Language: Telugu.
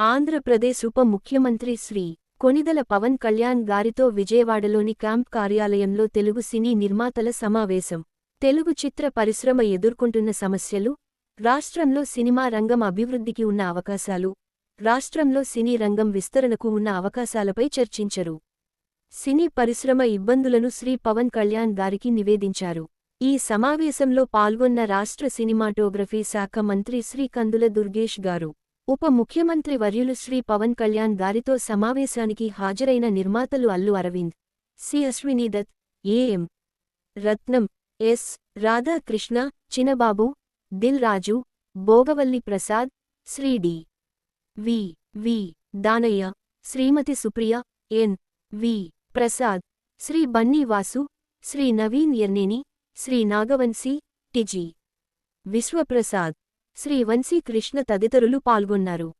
ఆంధ్రప్రదేశ్ ఉప ముఖ్యమంత్రి శ్రీ కొనిదల పవన్ కళ్యాణ్ గారితో విజయవాడలోని క్యాంప్ కార్యాలయంలో తెలుగు సినీ నిర్మాతల సమావేశం. తెలుగు చిత్ర పరిశ్రమ ఎదుర్కొంటున్న సమస్యలు రాష్ట్రంలో సినిమా రంగం అభివృద్ధికి ఉన్న అవకాశాలు రాష్ట్రంలో సినీ రంగం విస్తరణకు ఉన్న అవకాశాలపై చర్చించరు. సినీ పరిశ్రమ ఇబ్బందులను శ్రీ పవన్ కళ్యాణ్ గారికి నివేదించారు. ఈ సమావేశంలో పాల్గొన్న రాష్ట్ర సినిమాటోగ్రఫీ శాఖ మంత్రి శ్రీ కందుల దుర్గేష్ గారు. ఉప ముఖ్యమంత్రి వర్యులు శ్రీ పవన్ కళ్యాణ్ గారితో సమావేశానికి హాజరైన నిర్మాతలు Allu Aravind C. Ashwini Dutt A M Ratnam S. Radhakrishna Chinababu Dil Raju Bhogavalli Prasad Shri D. V. V. Danayya Shrimati Supriya N. V. Prasad Shri Bunny Vasu Shri Naveen Yerneni Shri Nagavamsi T G Vishwaprasad. Shri Vamsi Krishna తదితరులు పాల్గొన్నారు.